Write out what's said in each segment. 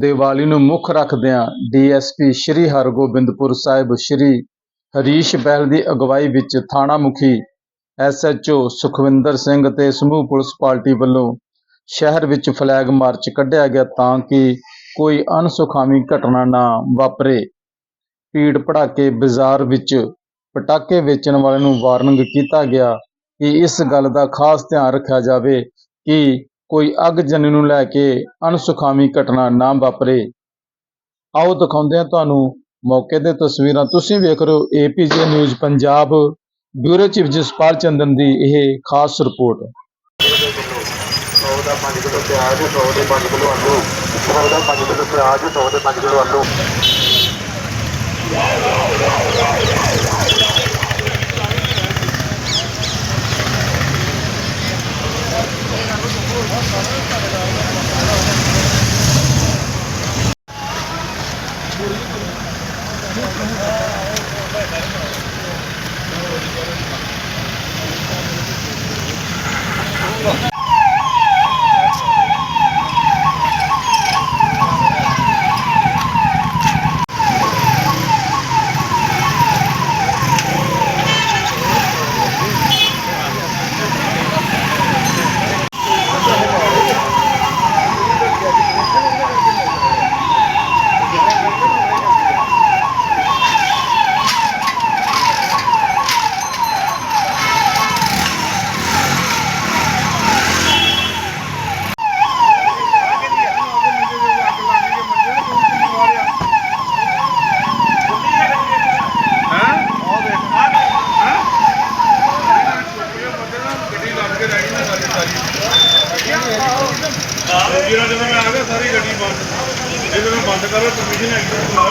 ਦੀਵਾਲੀ ਨੂੰ ਮੁੱਖ ਰੱਖਦਿਆਂ ਡੀਐਸਪੀ ਸ਼੍ਰੀ ਹਰਗੋਬਿੰਦਪੁਰ ਸਾਹਿਬ ਸ਼੍ਰੀ ਹਰੀਸ਼ ਬਹਿਲ ਦੀ ਅਗਵਾਈ ਵਿੱਚ ਥਾਣਾ ਮੁਖੀ ਐਸਐਚਓ ਸੁਖਵਿੰਦਰ ਸਿੰਘ ਤੇ ਸਮੂਹ ਪੁਲਿਸ ਪਾਰਟੀ ਵੱਲੋਂ ਸ਼ਹਿਰ ਵਿੱਚ ਫਲੈਗ ਮਾਰਚ ਕੱਢਿਆ ਗਿਆ ਤਾਂ ਕਿ ਕੋਈ ਅਣਸੁਖਾਵੀਂ ਘਟਨਾ ਨਾ ਵਾਪਰੇ। ਭੀੜ ਭੜਾਕੇ ਬਾਜ਼ਾਰ ਵਿੱਚ ਪਟਾਕੇ ਵੇਚਣ ਵਾਲਿਆਂ ਨੂੰ ਵਾਰਨਿੰਗ ਕੀਤਾ ਗਿਆ ਕਿ ਇਸ ਗੱਲ ਦਾ ਖਾਸ ਧਿਆਨ ਰੱਖਿਆ ਜਾਵੇ ਕਿ ਕੋਈ ਅੱਗ ਜਨ ਨੂੰ ਲੈ ਕੇ ਅਣਸੁਖਾਵੀ ਘਟਨਾ ਨਾ ਵਾਪਰੇ। ਆਓ ਦਿਖਾਉਂਦੇ ਹਾਂ ਤੁਹਾਨੂੰ ਮੌਕੇ ਤੇ ਤਸਵੀਰਾਂ। ਤੁਸੀਂ ਵੇਖ ਰਹੇ ਹੋ APG news Punjab, bureau chief Jaspal Chandan ਦੀ ਇਹ ਖਾਸ ਰਿਪੋਰਟ। ਸੌ ਦਾ 5 ਕਿਲੋ ਪਿਆਜ਼ 100 ਦੇ 5 ਕਿਲੋ ਆਲੂ। 100 ਦਾ 5 ਕਿਲੋ ਪਿਆਜ਼ 100 ਦੇ 5 ਕਿਲੋ ਆਲੂ। Oh, ਜਿਹੜਾ ਜਦੋਂ ਮੈਂ ਆ ਗਿਆ ਸਾਰੀ ਗੱਡੀ ਬੰਦ ਇਹ ਮੈਨੂੰ ਬੰਦ ਕਰੋ ਪਰਮਿਸ਼ਨ ਹੈਗੀ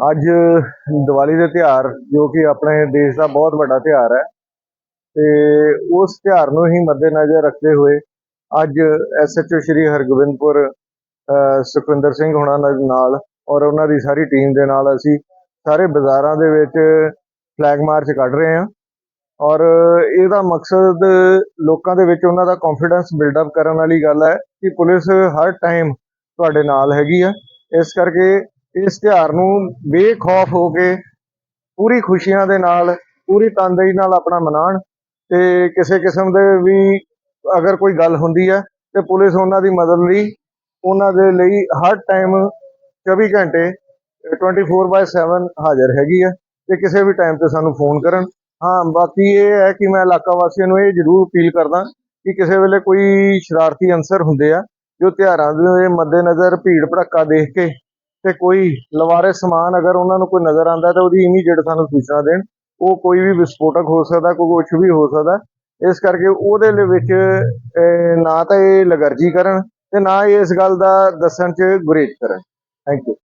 ਅੱਜ ਦੀਵਾਲੀ ਦੇ ਤਿਉਹਾਰ, ਜੋ ਕਿ ਆਪਣੇ ਦੇਸ਼ ਦਾ ਬਹੁਤ ਵੱਡਾ ਤਿਉਹਾਰ ਹੈ, ਤੇ ਉਸ ਤਿਉਹਾਰ ਨੂੰ ਹੀ ਮੱਦੇਨਜ਼ਰ ਰੱਖਦੇ ਹੋਏ ਅੱਜ ਐਸਐਚਓ ਸ਼੍ਰੀ ਹਰਗੋਬਿੰਦਪੁਰ ਸੁਖਵਿੰਦਰ ਸਿੰਘ ਹੁਣਾਂ ਨਾਲ- ਨਾਲ ਔਰ ਉਹਨਾਂ ਦੀ ਸਾਰੀ ਟੀਮ ਦੇ ਨਾਲ ਅਸੀਂ ਸਾਰੇ ਬਾਜ਼ਾਰਾਂ ਦੇ ਵਿੱਚ ਫਲੈਗ ਮਾਰਚ ਕੱਢ ਰਹੇ ਹਾਂ ਔਰ ਇਹਦਾ ਮਕਸਦ ਲੋਕਾਂ ਦੇ ਵਿੱਚ ਉਹਨਾਂ ਦਾ ਕੌਨਫੀਡੈਂਸ ਬਿਲਡ ਅਪ ਕਰਨ ਵਾਲੀ ਗੱਲ ਹੈ ਕਿ ਪੁਲਿਸ ਹਰ ਟਾਈਮ ਤੁਹਾਡੇ ਨਾਲ ਹੈਗੀ ਆ। ਇਸ ਕਰਕੇ ਇਸ ਤਿਉਹਾਰ ਨੂੰ ਬੇਖੌਫ ਹੋ ਕੇ ਪੂਰੀ ਖੁਸ਼ੀਆਂ ਦੇ ਨਾਲ, ਪੂਰੀ ਤਨਦੇਹੀ ਨਾਲ ਆਪਣਾ ਮਨਾਉਣ ਤੇ ਕਿਸੇ ਕਿਸਮ ਦੇ ਵੀ ਅਗਰ ਕੋਈ ਗੱਲ ਹੁੰਦੀ ਹੈ ਤੇ ਪੁਲਿਸ ਉਹਨਾਂ ਦੀ ਮਦਦ ਲਈ ਉਹਨਾਂ ਦੇ ਲਈ ਹਰ ਟਾਈਮ 24 ਘੰਟੇ 24/7 ਹਾਜ਼ਰ ਹੈਗੀ ਹੈ ਤੇ ਕਿਸੇ ਵੀ ਟਾਈਮ ਤੇ ਸਾਨੂੰ ਫੋਨ ਕਰਨ। ਹਾਂ, ਬਾਕੀ ਇਹ ਹੈ ਕਿ ਮੈਂ ਇਲਾਕਾ ਵਾਸੀਆਂ ਨੂੰ ਇਹ ਜ਼ਰੂਰ ਅਪੀਲ ਕਰਦਾ ਕਿ ਕਿਸੇ ਵੇਲੇ ਕੋਈ ਸ਼ਰਾਰਤੀ ਅਨਸਰ ਹੁੰਦੇ ਆ ਜੋ ਤਿਉਹਾਰਾਂ ਦੇ ਮੱਦੇਨਜ਼ਰ ਭੀੜ ਭੜੱਕਾ ਦੇਖ ਕੇ ਤੇ ਕੋਈ ਲਵਾਰੇ ਸਮਾਨ ਅਗਰ ਉਹਨਾਂ ਨੂੰ ਕੋਈ ਨਜ਼ਰ ਆਉਂਦਾ ਤਾਂ ਉਹਦੀ ਇਮੀਡੀਏਟ ਸਾਨੂੰ ਸੂਚਨਾ ਦੇਣ। ਉਹ ਕੋਈ ਵੀ ਵਿਸਫੋਟਕ ਹੋ ਸਕਦਾ, ਕੋਈ ਕੁਝ ਵੀ ਹੋ ਸਕਦਾ। ਇਸ ਕਰਕੇ ਉਹਦੇ ਲਈ ਵਿੱਚ ਨਾ ਤਾਂ ਇਹ ਲਗਰਜੀ ਕਰਨ ਤੇ ਨਾ ਹੀ ਇਸ ਗੱਲ ਦਾ ਦੱਸਣ 'ਚ ਗੁਰੇਜ਼ ਕਰਨ। Thank you